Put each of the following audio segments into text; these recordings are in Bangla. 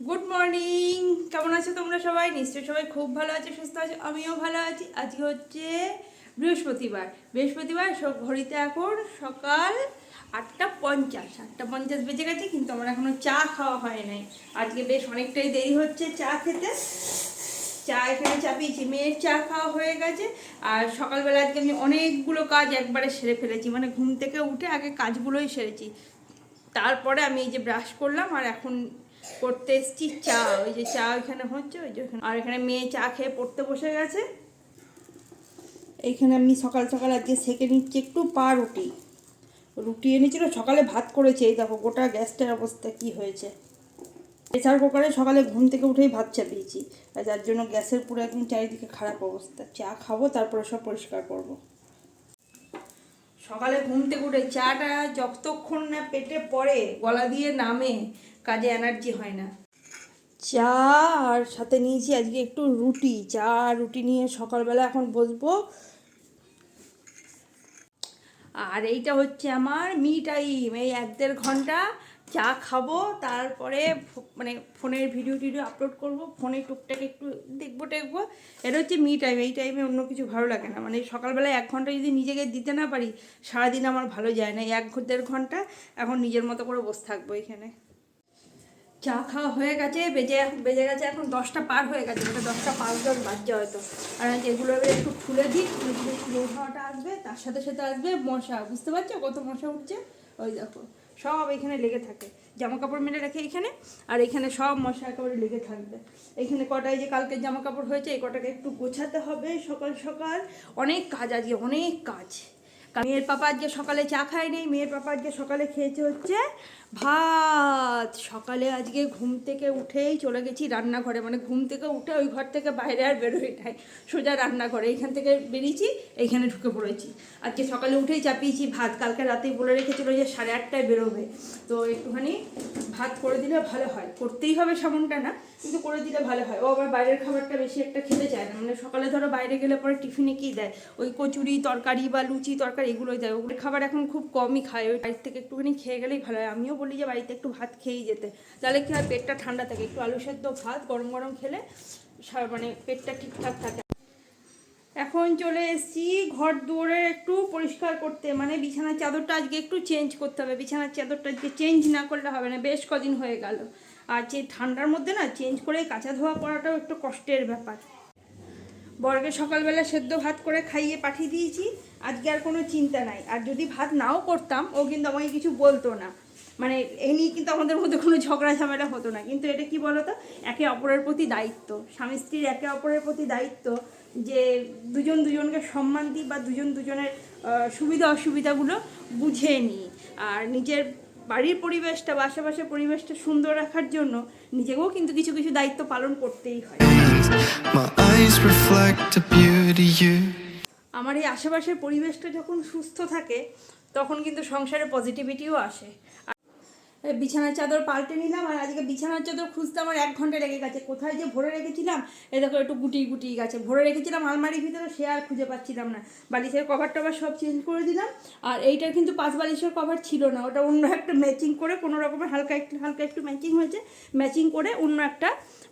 গুড মর্নিং কেমন আছো তোমরা সবাই? নিশ্চয়ই সবাই খুব ভালো আছে, সুস্থ আছো, আমিও ভালো আছি। আজকে হচ্ছে বৃহস্পতিবার। বৃহস্পতিবার ঘড়িতে এখন সকাল আটটা পঞ্চাশ। আটটা পঞ্চাশ বেজে গেছে, কিন্তু আমার এখনও চা খাওয়া হয় নাই। আজকে বেশ অনেকটাই দেরি হচ্ছে চা খেতে। চা এখানে চাপিয়েছি, মেয়ের চা খাওয়া হয়ে গেছে। আর সকালবেলা আজকে আমি অনেকগুলো কাজ একবারে সেরে ফেলেছি। মানে ঘুম থেকে উঠে আগে কাজগুলোই সেরেছি। তারপরে আমি এই যে ব্রাশ করলাম, আর এখন করতে এসছি, চা, ওই যে চা ওইখানে হচ্ছে, ওই যে ওখানে আর এখানে মেয়ে চা খেয়ে পড়তে বসে গেছে। এইখানে আমি সকাল সকাল আজকে সেকে নিচ্ছি একটু পা রুটি। রুটি এনেছিল, সকালে ভাত করেছে, এই দেখো, গোটা গ্যাসটার অবস্থা কি হয়েছে। প্রেসার কুকারে সকালে ঘুম থেকে উঠেই ভাত চাপিয়েছি। আর যার জন্য গ্যাসের পুরো একদম চারিদিকে খারাপ অবস্থা। চা খাব, তারপরে সব পরিষ্কার করব। সকালে ঘুম থেকে উঠে চাটা যতক্ষণ না পেটে পড়ে, গলা দিয়ে নামে কাজে এনার্জি হয় না। চা আর সাথে নিয়েছি আজকে একটু রুটি। চা আর রুটি নিয়ে সকালবেলা এখন বসবো। আর এইটা হচ্ছে আমার মি টাইম এই এক দেড় ঘণ্টা চা খাব তারপরে মানে ফোনের ভিডিও টিডিও আপলোড করব ফোনে টুকটাক একটু দেখব টেকবো। এটা হচ্ছে মি টাইম এই টাইমে অন্য কিছু ভালো লাগে না। মানে সকালবেলায় এক ঘণ্টা যদি নিজেকে দিতে না পারি সারাদিন আমার ভালো যায় না। এই এক দেড় ঘণ্টা এখন নিজের মতো করে বসে থাকব এখানে। চা খাওয়া হয়ে গেছে, বেজে বেজে গেছে এখন দশটা পার হয়ে গেছে ওটা দশটা পাঁচ দশ বাজছে হয়তো। আর এগুলো একটু খুলে দিই, খুলে হাওয়াটা আসবে, তার সাথে সাথে আসবে মশা। বুঝতে পারছ কত মশা উঠছে? ওই দেখো, সব এখানে লেগে থাকে। জামা কাপড় মেলে রেখে এখানে, আর এখানে সব মশা একেবারে লেগে থাকবে। এখানে কটায় যে কালকে জামা কাপড় হয়েছে, এই কটাকে একটু গোছাতে হবে সকাল সকাল। অনেক কাজ আজকে, অনেক কাজ। মেয়ের পাপা আজকে সকালে চা খায়নি, মেয়ের পাপা আজকে সকালে খেয়েছে হচ্ছে ভাত। সকালে আজকে ঘুম থেকে উঠেই চলে গেছি রান্নাঘরে। মানে ঘুম থেকে উঠে ওই ঘর থেকে বাইরে আর বেরোই নাই। সোজা রান্নাঘরে। এইখান থেকে বেরিয়েছি এইখানে ঢুকে পড়েছি। আজকে সকালে উঠেই চাপিয়েছি ভাত। কালকে রাতেই বলে রেখেছিল যে সাড়ে আটটায় বেরোবে। তো একটুখানি ভাত করে দিলে ভালো হয়। করতেই হবে সেমনটা না, কিন্তু করে দিলে ভালো হয়। ও আবার বাইরের খাবারটা বেশি একটা খেতে চায় না। মানে সকালে ধরো বাইরে গেলে পরে টিফিনে কী দেয়? ওই কচুরি তরকারি বা লুচি তরকারি এগুলোই দেয়। ওগুলো খাবার এখন খুব কমই খায়। ওই বাড়ির থেকে একটুখানি খেয়ে গেলেই ভালো হয়। আমিও বলি যে বাড়িতে একটু ভাত খেয়েই যেতে। তাহলে কি হয়, পেটটা ঠান্ডা থাকে। একটু আলু সেদ্ধ ভাত গরম গরম খেলে মানে পেটটা ঠিকঠাক থাকে। এখন চলে এসেছি ঘর দুয়ারের একটু পরিষ্কার করতে। মানে বিছানার চাদরটা আজকে একটু চেঞ্জ করতে হবে। বিছানার চাদরটা আজকে চেঞ্জ না করলে হবে না। বেশ কদিন হয়ে গেল। আর যে ঠান্ডার মধ্যে না চেঞ্জ করে কাঁচা ধোয়া করাটাও একটু কষ্টের ব্যাপার। বরকে সকালবেলা সেদ্ধ ভাত করে খাইয়ে পাঠিয়ে দিয়েছি। আজকে আর কোনো চিন্তা নাই। আর যদি ভাত নাও করতাম, ও কিন্তু আমাকে কিছু বলতো না। মানে এই নিয়ে কিন্তু আমাদের মধ্যে কোনো ঝগড়া ঝামেলা হতো না। কিন্তু এটা কি বলতো? একে অপরের প্রতি দায়িত্ব। স্বামী স্ত্রীর একে অপরের প্রতি দায়িত্ব যে দুজন দুজনকে সম্মান দিই বা দুজন দুজনের সুবিধা অসুবিধাগুলো বুঝে নিই আর নিজের বাড়ির পরিবেশটা বা আশেপাশের পরিবেশটা সুন্দর রাখার জন্য নিজেকেও কিন্তু কিছু কিছু দায়িত্ব পালন করতেই হয়। আমার এই আশেপাশের পরিবেশটা যখন সুস্থ থাকে তখন কিন্তু সংসারে পজিটিভিটিও আসে। বিছানার চাদর পাল্টে নিলাম আর আজকে বিছানার চাদর খুঁজতে আমার এক ঘণ্টা লেগে গেছে। কোথায় যে ভরে রেখেছিলাম, এ দেখো একটু গুটি গুটি গেছে। ভরে রেখেছিলাম আলমারির ভিতরে, সে আর খুঁজে পাচ্ছিলাম না। বালিশের কভার টভার সব চেঞ্জ করে দিলাম আর এইটার কিন্তু পাঁচ বালিশের কভার ছিল না। ওটা অন্য একটা ম্যাচিং করে কোনো রকমের হালকা একটু হালকা একটু ম্যাচিং হয়েছে। ম্যাচিং করে অন্য একটা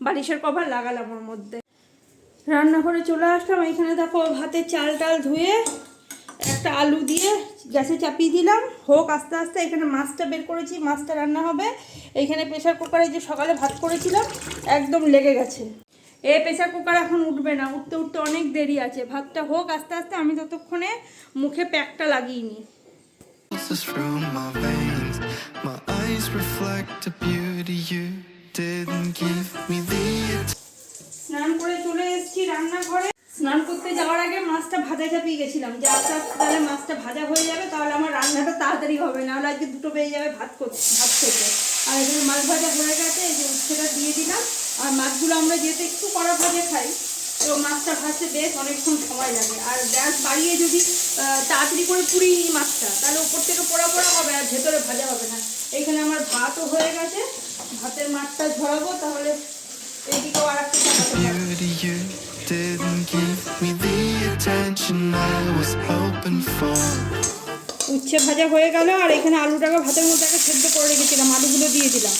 বালিশের কভার লাগালাম ওর মধ্যে। রান্নাঘরে চলে আসলাম। এখানে দেখো ভাতে চাল টাল ধুয়ে একটা আলু দিয়ে গ্যাসে চাপিয়ে দিলাম। হোক আস্তে আস্তে এখানে মাছটা বের করেছি মাছটা রান্না হবে। এইখানে প্রেশার কুকারে যে সকালে ভাত করেছিলাম একদম লেগে গেছে। এ প্রেশার কুকার এখন উঠবে না উঠতে উঠতে অনেক দেরি আছে। ভাতটা হোক আস্তে আস্তে আমি ততক্ষণে মুখে প্যাকটা লাগিয়ে নিই. স্নান করে চলে এসেছি রান্নাঘরে। স্নান করতে যাওয়ার আগে মাছটা ভাজা চাপিয়ে গেছিলাম। যে আস্তে আস্তে তাহলে মাছটা ভাজা হয়ে যাবে, তাহলে আমার রান্নাটা তাড়াতাড়ি হবে, নাহলে আজকে দুটো বেজে যাবে ভাত ভাত খেতে। আর এখানে মাছ ভাজা হয়ে গেছে, এই যে উচ্ছেটা দিয়ে দিলাম। আর মাছগুলো আমরা যেহেতু একটু কড়া ভাজে খাই, তো মাছটা ভাজতে বেশ অনেকক্ষণ সময় লাগে। আর গ্যাস বাড়িয়ে যদি তাড়াতাড়ি করে নিই মাছটা, তাহলে উপর থেকে পোড়া পোড়া হবে আর ভেতরে ভাজা হবে না। এইখানে আমার ভাতও হয়ে গেছে। ভাতের মাছটা ঝরাবো, তাহলে এইদিকেও আর একটা didn't give me the attention I was hoping for. উচ্ছে ভাজা হয়ে গেল আর এখানে আলুটাকে ভাতের মধ্যে আগে সেদ্ধ করে রেখেছিলাম, আলুগুলো দিয়ে দিলাম।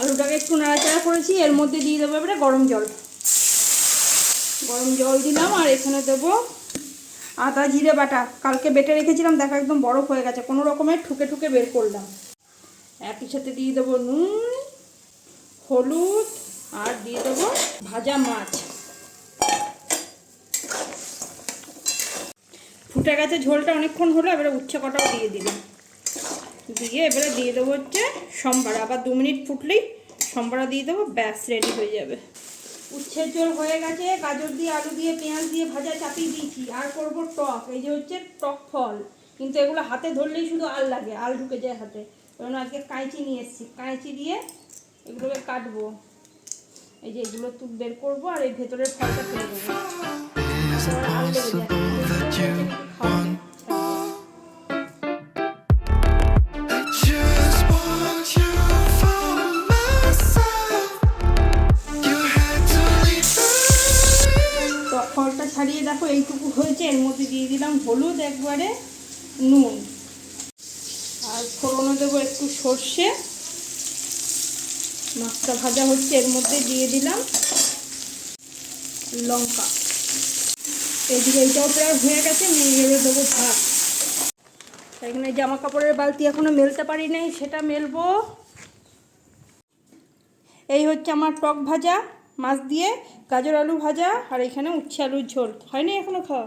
আলুটাকে একটু নাড়াচাড়া করেছি, এর মধ্যে দিয়ে দেবো এবারে গরম জল। গরম জল দিলাম আর এখানে দেবো আদা, জিরে বাটা। কালকে বেটে রেখেছিলাম, দেখা একদম বরফ হয়ে গেছে, কোনো রকমের ঠুকে ঠুকে বের করলাম। একই সাথে দিয়ে দেবো নুন, হলুদ আর দিয়ে দেবো ভাজা মাছ। ফুটে গেছে ঝোলটা, অনেকক্ষণ হলো, এবারে উচ্ছে কটাও দিয়ে দিলাম। দিয়ে এবারে দিয়ে দেবো হচ্ছে সম্বারা। আবার দু মিনিট ফুটলেই সম্বারা দিয়ে দেবো, ব্যাস রেডি হয়ে যাবে। উচ্ছের ঝোল হয়ে গেছে। গাজর দিয়ে, আলু দিয়ে, পেঁয়াজ দিয়ে ভাজা চাপিয়ে দিয়েছি। আর করব টক। এই যে হচ্ছে টক ফল। কিন্তু এগুলো হাতে ধরলেই শুধু আল লাগে, আল ঢুকে যায় হাতে। জন্য আজকে কাঁচি নিয়ে এসেছি। কাঁচি দিয়ে এগুলোকে কাটবো। এই যে এগুলো তুক বের করব আর এই ভেতরের ফলটা ফেলে দেবো ফলটা ছাড়িয়ে দেখো, এইটুকু হয়েছে। এর মধ্যে দিয়ে দিলাম হলুদ, একবারে নুন। আর ফোড়নে দেবো একটু সর্ষে। মাছটা ভাজা হচ্ছে, এর মধ্যে দিয়ে দিলাম লঙ্কা। এদিকে এইটাও প্রায় হয়ে গেছে, নিয়ে দেবো ভাত। এখানে জামা কাপড়ের বালতি এখনও মেলতে পারি নাই, সেটা মেলবো। এই হচ্ছে আমার টক ভাজা, মাছ দিয়ে গাজর আলু ভাজা, আর এখানে উচ্ছে আলুর ঝোল। হয়নি এখনও খাওয়া?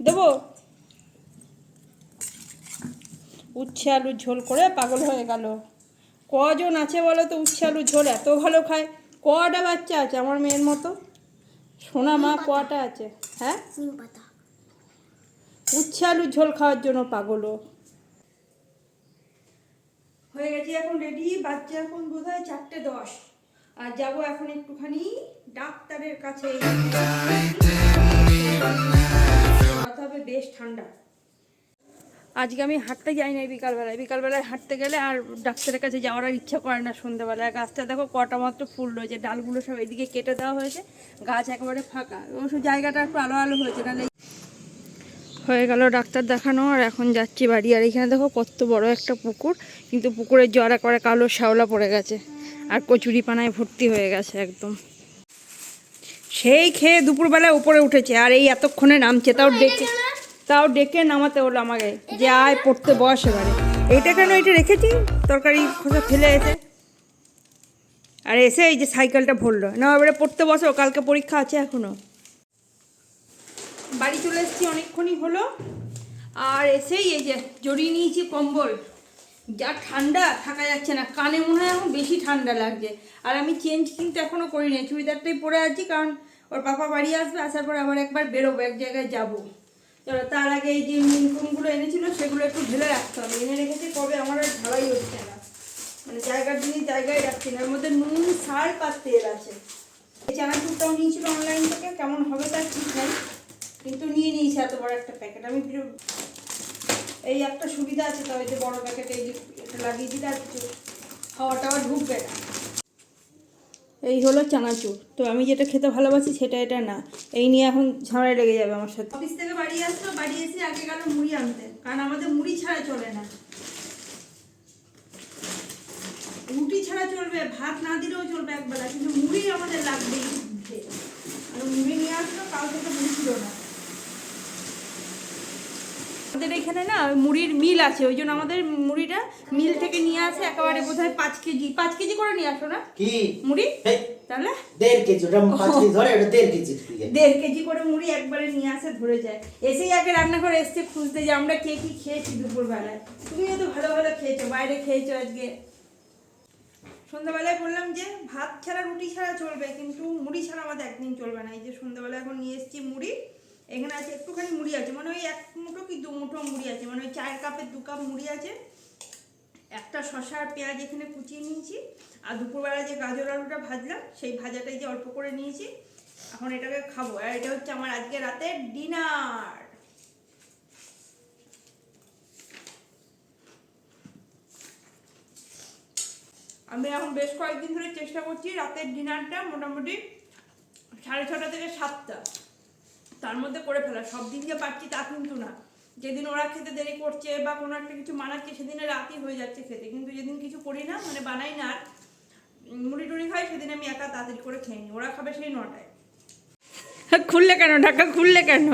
দেবো? উচ্ছে আলুর ঝোল করে পাগল হয়ে গেল। কজন আছে বলো তো উচ্ছে আলুর ঝোল এত ভালো খায়? কটা বাচ্চা আছে আমার মেয়ের মতো? সোনা মা কটা আছে? হ্যাঁ? উচ্ছে আলুর ঝোল খাওয়ার জন্য পাগল ও। হয়ে গেছে এখন রেডি বাচ্চা এখন বোধ হয় চারটে দশ। আর যাব এখন একটুখানি ডাক্তারের কাছে। কথা হবে বেশ ঠান্ডা। আজকে আমি হাঁটতে যাই না বিকালবেলায়। বিকালবেলায় হাঁটতে গেলে আর ডাক্তারের কাছে যাওয়ার আর ইচ্ছা করে না সন্ধ্যেবেলায়। গাছটা দেখো কটা মাত্র ফুল রয়েছে ডালগুলো সব এদিকে কেটে দেওয়া হয়েছে গাছ একেবারে ফাঁকা। অবশ্য জায়গাটা একটু আলো আলো হয়েছে নাহলে হয়ে গেল ডাক্তার দেখানো আর এখন যাচ্ছি বাড়ি। আর এখানে দেখো কত বড় একটা পুকুর কিন্তু পুকুরের জল একবারে কালো শ্যাওলা পড়ে গেছে আর কচুরি পানায় ভর্তি হয়ে গেছে একদম। সেই খেয়ে দুপুরবেলায় উপরে উঠেছে আর এই এতক্ষণে নামছে তাও ডেকে তাও ডেকে নামাতে হলো আমাকে যে আয় পড়তে বস এবারে। এইটা কেন এটা রেখেছি? তরকারি খোসা ফেলে এসে। আর এসে এই যে সাইকেলটা ভরলো। না এবারে পড়তে বসো, কালকে পরীক্ষা আছে এখনও। বাড়ি চলে এসেছি, অনেকক্ষণই হলো। আর এসেই এই যে জড়িয়ে নিয়েছি কম্বল। যা ঠান্ডা, থাকা যাচ্ছে না। কানে মনে হয় এখন বেশি ঠান্ডা লাগছে। আর আমি চেঞ্জ কিন্তু এখনও করিনি। চুড়িদারটাই পরে আছি, কারণ ওর পাপা বাড়ি আসবে, আসার পর আবার একবার বেরোবো, এক জায়গায় যাব। চলো তার আগে এই যে নিমকুমগুলো এনেছিল, সেগুলো একটু ঢেলে রাখতে হবে। এনে রেখেছি, কবে আমার আর ঢালাই হচ্ছে না। মানে জায়গার জিনিস জায়গায় রাখছি না। এর মধ্যে নুন, সার পাত তেল আছে। এই চানাচুরটাও নিয়েছিল অনলাইন থেকে, কেমন হবে তার ঠিক নেই। কিন্তু নিয়ে নিয়েছি এত বড় একটা প্যাকেট আমি এই একটা সুবিধা আছে তবে যে বড় প্যাকেটে এই লাগিয়ে দিলে আর কিছু খাওয়া টাওয়া ঢুকবে না। এই হলো চানাচুর। তো আমি যেটা খেতে ভালোবাসি সেটা এটা না। এই নিয়ে এখন ঝামেলা লেগে যাবে আমার সাথে। অফিস থেকে বাড়ি আসলো, বাড়ি এসে আগে গেল মুড়ি আনতে। কারণ আমাদের মুড়ি ছাড়া চলে না। রুটি ছাড়া চলবে, ভাত না দিলেও চলবে একবেলা, কিন্তু মুড়ি আমাদের লাগবেই উঠে আর মুড়ি নিয়ে আসলো কাল থেকে মুড়ি ছিল না আমাদের এখানে না মুড়ির মিল আছে ওই জন্য আমাদের মুড়িটা মিল থেকে নিয়ে আসে একেবারে বোধ হয় পাঁচ কেজি। পাঁচ কেজি করে নিয়ে আসো না? কি? মুড়ি? তাহলে? দেড় কেজি ওটা পাঁচ কেজি ধরে ওটা দেড় কেজি দেড় কেজি করে মুড়ি একবারে নিয়ে আসে ধরে যায়। এসেই আগে রান্নাঘরে এসছে খুঁজতে যে আমরা কে কি খেয়েছি দুপুরবেলায়। তুমিও তো ভালো ভালো খেয়েছো বাইরে খেয়েছো আজকে। সন্ধ্যাবেলায় বললাম যে ভাত ছাড়া রুটি ছাড়া চলবে কিন্তু মুড়ি ছাড়া আমাদের একদিন চলবে না। এই যে সন্ধ্যাবেলা এখন নিয়ে এসেছি মুড়ি এখানে আছে একটুখানি মুড়ি আছে মানে ওই এক মুঠো কি দু মুঠো মুড়ি আছে মানে ওই চায়ের কাপের দু কাপ মুড়ি আছে। একটা শসা আর পেঁয়াজ এখানে কুচিয়ে নিয়েছি, আর দুপুরবেলা যে গাজর আলুটা ভাজলাম, সেই ভাজাটাই যে অল্প করে নিয়েছি, এখন এটাকে খাব। আর এটা হচ্ছে আমার আজকে রাতের ডিনার। আমি এখন বেশ কয়েকদিন ধরে চেষ্টা করছি রাতের ডিনারটা, মোটামুটি সাড়ে ছটা থেকে সাতটা। তার মধ্যে করে ফেলা সব দিন যে পাচ্ছি তা কিন্তু না। যেদিন ওরা খেতে দেরি করছে বা কোনো একটা কিছু বানাচ্ছে সেদিনে রাতই হয়ে যাচ্ছে খেতে। কিন্তু যেদিন কিছু করি না মানে বানাই না আর, মুড়ি টুড়ি হয় সেদিন আমি একা তাড়াতাড়ি করে খেয়ে নিই। ওরা খাবে সেই নটায়। খুললে কেন? ঢাকা খুললে কেন?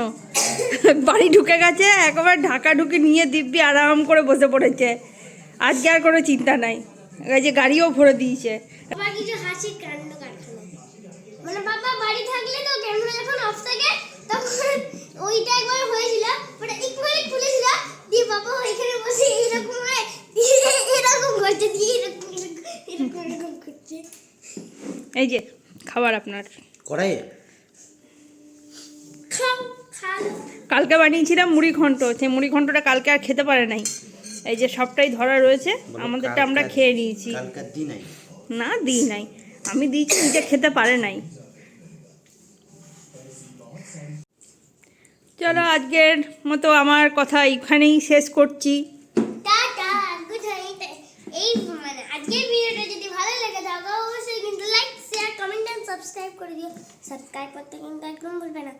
বাড়ি ঢুকে গেছে একবার ঢাকা ঢুকে নিয়ে দিব্যি আরাম করে বসে পড়েছে। আজকে আর কোনো চিন্তা নাই। এই যে গাড়িও ভরে দিয়েছে। বাবা কিছু কাণ্ড কারখানা। মানে বাবা বাড়ি থাকলে তো ক্যামেরা যখন অফ থাকে। তখন ওইটা একবার হয়েছিল ওটা একবারে খুলেছিল দিয়ে বাবা ওইখানে বসে এরকম করে এরকম করছে দিয়ে এরকম এরকম করছে। এই যে খাবার আপনার। খাও কালকে বানিয়েছিলাম মুড়ি ঘন্ট সেই মুড়ি ঘন্টটা কালকে আর খেতে পারে নাই। এই যে সবটাই ধরা রয়েছে আমাদেরটা আমরা খেয়ে নিয়েছি। না দিই নাই। আমি দিয়েছি নিজে খেতে পারে নাই। চলো আজকের মতো আমার কথা এখানেই শেষ করছি। এই মানে আজকের ভিডিওটা যদি ভালো লাগে থাকে অবশ্যই কিন্তু like share comment and subscribe করে দিও। সাবস্ক্রাইব করতে কিন্তু একদম ভুলবে না।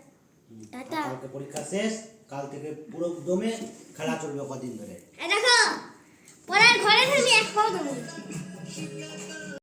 টাটা। কালকে পরীক্ষা শেষ কাল থেকে পুরো দমে খেলা চলবে কদিন ধরে। দেখো পড়ার ঘরে থাকলে এক পাও দেবো